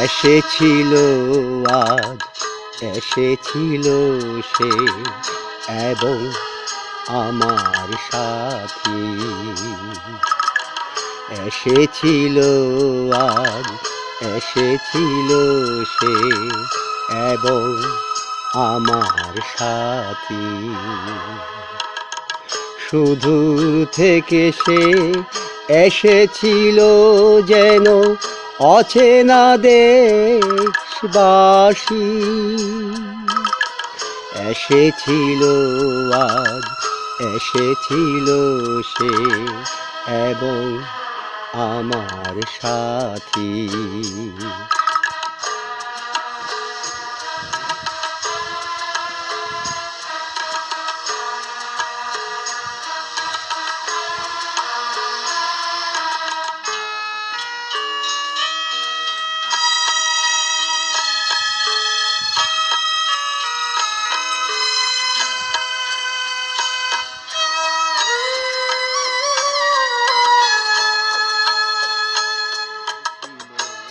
এসেছিল আজ, এসেছিল সে এবং আমার সাথী। এসেছিল আজ, এসেছিল সে এবং আমার সাথী। শুধু থেকে সে এসেছিল যেন অচেনা দেশবাসী এসেছিল আজ এসেছিল সে এবং আমার সাথী।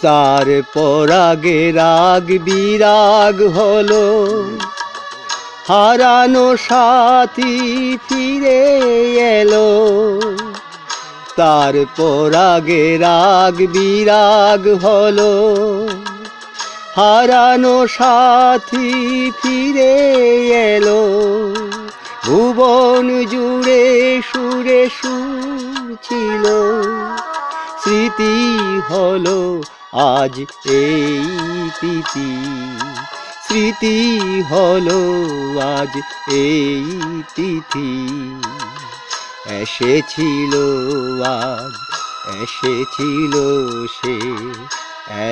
তারপর আগে রাগ বিরাগ হলো। হারানো সাথী ফিরে এলো। তারপর আগে রাগ বিরাগ হলো। হারানো সাথী ফিরে এলো। ভুবন জুড়ে সুরে সুর ছিল। স্মৃতি হলো আজ এই তিথি। স্মৃতি হলো আজ এই তিথি। এসেছিল আজ, এসেছিল সে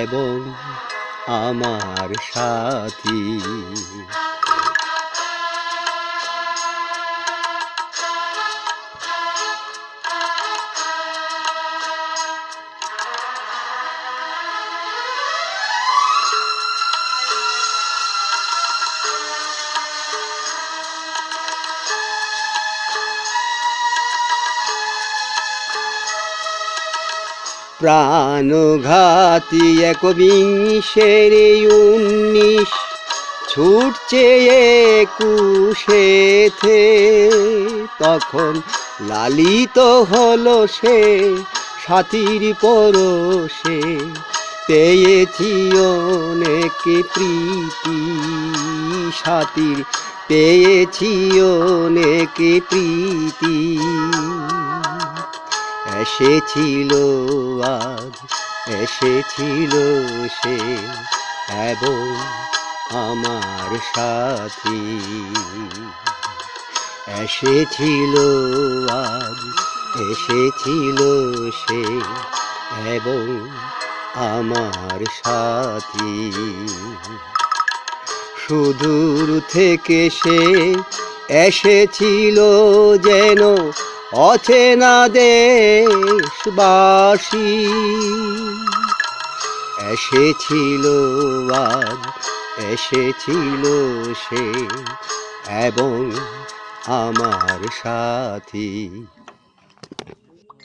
এবং আমার সাথী। প্রাণঘাতী একবিংশের উনিশ ছুটছে একুশেতে তখন লালিত হলো সে সাথীর পরশে। পেয়েছি অনেক প্রীতি সাথীর। পেয়েছি অনেক প্রীতি এসেছিল আজ, এসেছিল সে এবং আমার সাথী। এসেছিল আজ, এসেছিল সে এবং আমার সাথী। সুদূর থেকে সে এসেছিল যেন অচেনা দেশবাসী এসেছিল আজ এসেছিল সে এবং আমার সাথী।